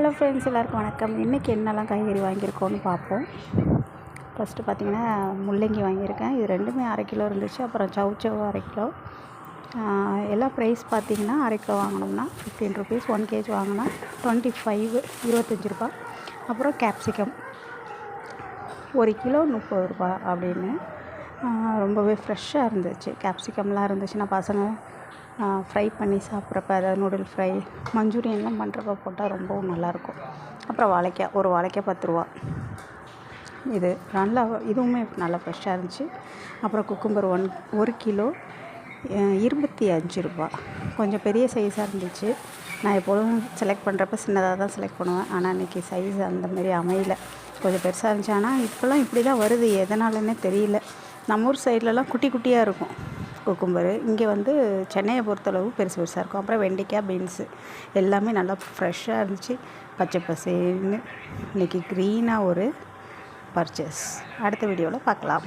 Hello friends எல்லாருக்கும் வணக்கம். இன்றைக்கி என்னெல்லாம் காய்கறி வாங்கியிருக்கோன்னு பார்ப்போம். ஃபஸ்ட்டு பார்த்திங்கன்னா முள்ளங்கி வாங்கியிருக்கேன். இது ரெண்டுமே அரை கிலோ இருந்துச்சு. அப்புறம் சவுச்சவ் அரை கிலோ. எல்லா ப்ரைஸ் பார்த்திங்கன்னா அரை கிலோ வாங்கினோம்னா ஃபிஃப்டீன் ருபீஸ் ஒன் கேஜ் வாங்கினா டுவெண்ட்டி ஃபைவ் இருபத்தஞ்சி ரூபா அப்புறம் கேப்சிகம் ஒரு கிலோ முப்பது ரூபா அப்படின்னு ரொம்பவே ஃப்ரெஷ்ஷாக இருந்துச்சு. கேப்சிகம்லாம் இருந்துச்சுன்னா பசங்க ஃப்ரை பண்ணி சாப்பிட்றப்ப அதாவது நூடுல் ஃப்ரை மஞ்சூரியன்லாம் பண்ணுறப்ப போட்டால் ரொம்பவும் நல்லாயிருக்கும். அப்புறம் வாழைக்காய் ஒரு வாழைக்காய் பத்து ரூபா. இது நல்லா இதுவுமே நல்லா ஃப்ரெஷ்ஷாக இருந்துச்சு. அப்புறம் குக்கும்பர் ஒன் ஒரு கிலோ இருபத்தி அஞ்சு ரூபா. கொஞ்சம் பெரிய சைஸாக இருந்துச்சு. நான் எப்போதும் செலக்ட் பண்ணுறப்ப சின்னதாக தான் செலக்ட் பண்ணுவேன். ஆனால் இன்றைக்கி சைஸ் அந்த மாதிரி அமையல. கொஞ்சம் பெருசாக இருந்துச்சு. ஆனால் இப்போல்லாம் இப்படி தான் வருது. எதனாலன்னே தெரியல. நம்ம ஊர் சைட்லலாம் குட்டி குட்டியாக இருக்கும். குக்கும்பரு இங்கே வந்து சென்னையை பொறுத்தளவு பெருசு பெருசாக இருக்கும். அப்புறம் வெண்டைக்காய் பீன்ஸு எல்லாமே நல்லா ஃப்ரெஷ்ஷாக இருந்துச்சு. பச்சை பசேன்னு இன்றைக்கி க்ரீனாக ஒரு பர்ச்சேஸ் அடுத்த வீடியோவில் பார்க்கலாம்.